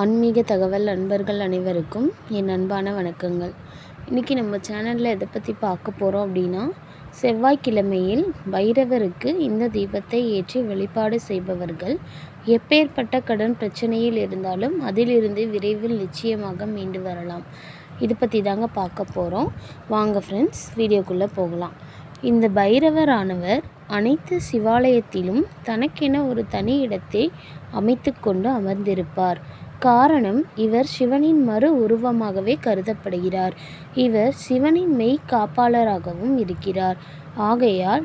ஆன்மீக தகவல் நண்பர்கள் அனைவருக்கும் என் அன்பான வணக்கங்கள். இன்றைக்கி நம்ம சேனலில் எதை பற்றி பார்க்க போகிறோம் அப்படின்னா செவ்வாய்க்கிழமையில் பைரவருக்கு இந்த தீபத்தை ஏற்றி வழிபாடு செய்பவர்கள் எப்பேற்பட்ட கடன் பிரச்சனையில் இருந்தாலும் அதிலிருந்து விரைவில் நிச்சயமாக மீண்டு வரலாம். இது பற்றி தாங்க பார்க்க போகிறோம் வாங்க ஃப்ரெண்ட்ஸ் வீடியோக்குள்ளே போகலாம். இந்த பைரவரானவர் அனைத்து சிவாலயத்திலும் தனக்கென ஒரு தனி இடத்தை அமைத்து கொண்டு அமர்ந்திருப்பார். காரணம் இவர் சிவனின் மறு உருவமாகவே கருதப்படுகிறார். இவர் சிவனின் மெய் காப்பாளராகவும் இருக்கிறார். ஆகையால்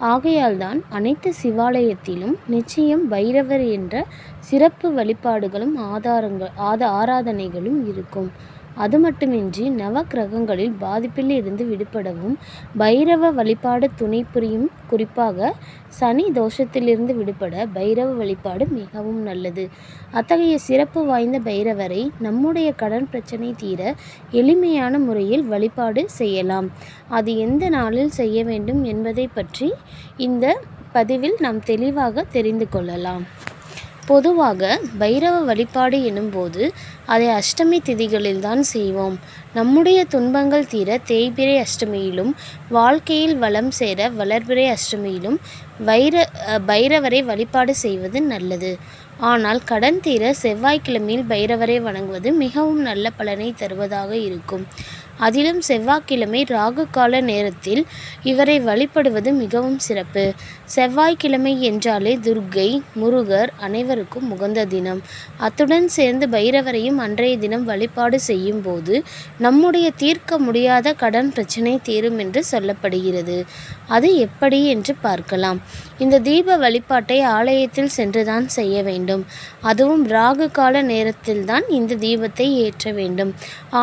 ஆகையால்தான் அனைத்து சிவாலயத்திலும் நிச்சயம் பைரவர் என்ற சிறப்பு வழிபாடுகளும் ஆதாரங்கள் ஆத ஆராதனைகளும் இருக்கும். அது மட்டுமின்றி நவ பாதிப்பில் இருந்து விடுபடவும் பைரவ வழிபாடு துணை புரியும் குறிப்பாக சனி தோஷத்திலிருந்து விடுபட பைரவ வழிபாடு மிகவும் நல்லது. அத்தகைய சிறப்பு வாய்ந்த பைரவரை நம்முடைய கடன் பிரச்சனை தீர எளிமையான முறையில் வழிபாடு செய்யலாம். அது எந்த நாளில் செய்ய வேண்டும் என்பதை பற்றி இந்த பதிவில் நாம் தெளிவாக தெரிந்து கொள்ளலாம். பொதுவாக பைரவ வழிபாடு எனும்போது அதை அஷ்டமி திதிகளில் தான் செய்வோம். நம்முடைய துன்பங்கள் தீர தேய்பிரை அஷ்டமியிலும் வாழ்க்கையில் வளம் சேர வளர்பிறை அஷ்டமியிலும் வைர பைரவரை வழிபாடு செய்வது நல்லது. ஆனால் கடன் தீர செவ்வாய்க்கிழமையில் பைரவரை வணங்குவது மிகவும் நல்ல பலனை தருவதாக இருக்கும். அதிலும் செவ்வாய்க்கிழமை ராகு கால நேரத்தில் இவரை வழிபடுவது மிகவும் சிறப்பு. செவ்வாய்க்கிழமை என்றாலே துர்க்கை முருகர் அனைவருக்கும் உகந்த தினம். அத்துடன் சேர்ந்து பைரவரையும் அன்றைய தினம் வழிபாடு செய்யும் போது நம்முடைய தீர்க்க முடியாத கடன் பிரச்சனை தீரும் என்று சொல்லப்படுகிறது. அது எப்படி என்று பார்க்கலாம். இந்த தீப வழிபாட்டை ஆலயத்தில் சென்றுதான் செய்ய வேண்டும். அதுவும் ராகு கால நேரத்தில்தான் இந்த தீபத்தை ஏற்ற வேண்டும்.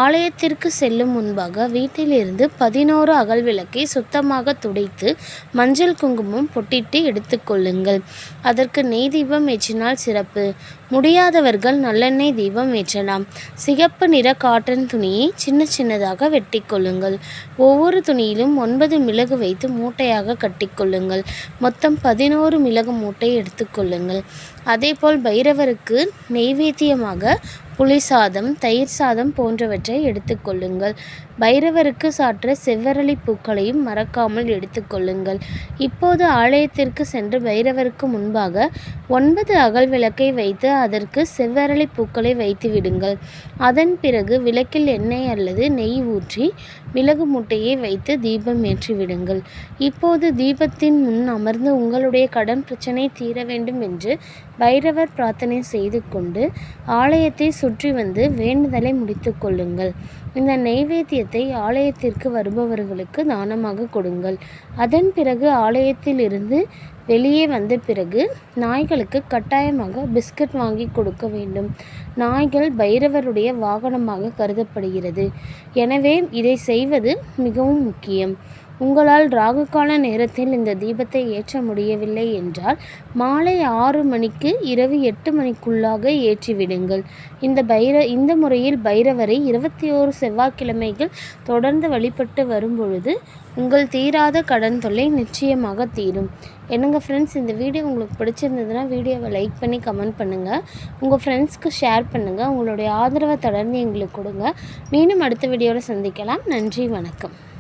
ஆலயத்திற்கு செல்லும் முன் முன்பாக வீட்டிலிருந்து பதினோரு அகல் விளக்கை சுத்தமாக துடைத்து மஞ்சள் குங்குமம் பொட்டிட்டு எடுத்துக்கொள்ளுங்கள் அதற்கு நெய் தீபம் ஏற்றினால் சிறப்பு. முடியாதவர்கள் நல்லெண்ணெய் தீபம் ஏற்றலாம். சிகப்பு நிற காட்டன் துணியை சின்ன சின்னதாக வெட்டிக்கொள்ளுங்கள் ஒவ்வொரு துணியிலும் ஒன்பது மிளகு வைத்து மூட்டையாக கட்டிக்கொள்ளுங்கள் மொத்தம் பதினோரு மிளகு மூட்டை எடுத்துக்கொள்ளுங்கள் அதேபோல் பைரவருக்கு நெய்வேத்தியமாக புளி சாதம் தயிர் சாதம் போன்றவற்றை எடுத்துக்கொள்ளுங்கள் பைரவருக்கு சாற்ற செவ்வரளி பூக்களையும் மறக்காமல் எடுத்துக்கொள்ளுங்கள் இப்போது ஆலயத்திற்கு சென்று பைரவருக்கு முன்பாக ஒன்பது அகல் விளக்கை வைத்து அதற்கு செவ்வரளி பூக்களை வைத்து விடுங்கள். அதன் பிறகு விளக்கில் எண்ணெய் அல்லது நெய் ஊற்றி மிளகு மூட்டையை வைத்து தீபம் ஏற்றி விடுங்கள். இப்போது தீபத்தின் முன் அமர்ந்து உங்களுடைய கடன் பிரச்சனை தீர வேண்டும் என்று பைரவர் பிரார்த்தனை செய்து கொண்டு ஆலயத்தை சுற்றி வந்து வேண்டுதலை முடித்து கொள்ளுங்கள். இந்த நைவேத்தியத்தை ஆலயத்திற்கு வருபவர்களுக்கு தானமாக கொடுங்கள். அதன் பிறகு ஆலயத்தில் இருந்து வெளியே வந்த பிறகு நாய்களுக்கு கட்டாயமாக பிஸ்கட் வாங்கி கொடுக்க வேண்டும். நாய்கள் பைரவருடைய வாகனமாக கருதப்படுகிறது. எனவே இதை செய்வது மிகவும் முக்கியம். உங்களால் ராகுகால நேரத்தில் இந்த தீபத்தை ஏற்ற முடியவில்லை என்றால் மாலை ஆறு மணிக்கு இரவு எட்டு மணிக்குள்ளாக ஏற்றிவிடுங்கள். இந்த பைர இந்த முறையில் பைரவரை இருபத்தி ஓரு செவ்வாய்க்கிழமைகள் தொடர்ந்து வழிபட்டு வரும்பொழுது உங்கள் தீராத கடன் தொல்லை நிச்சயமாக தீரும். என்னங்க ஃப்ரெண்ட்ஸ் இந்த வீடியோ உங்களுக்கு பிடிச்சிருந்ததுன்னா வீடியோவை லைக் பண்ணி கமெண்ட் பண்ணுங்கள் உங்கள் ஃப்ரெண்ட்ஸ்க்கு ஷேர் பண்ணுங்கள் உங்களுடைய ஆதரவை தொடர்ந்து எங்களுக்கு கொடுங்க. மீண்டும் அடுத்த வீடியோவில் சந்திக்கலாம். நன்றி வணக்கம்.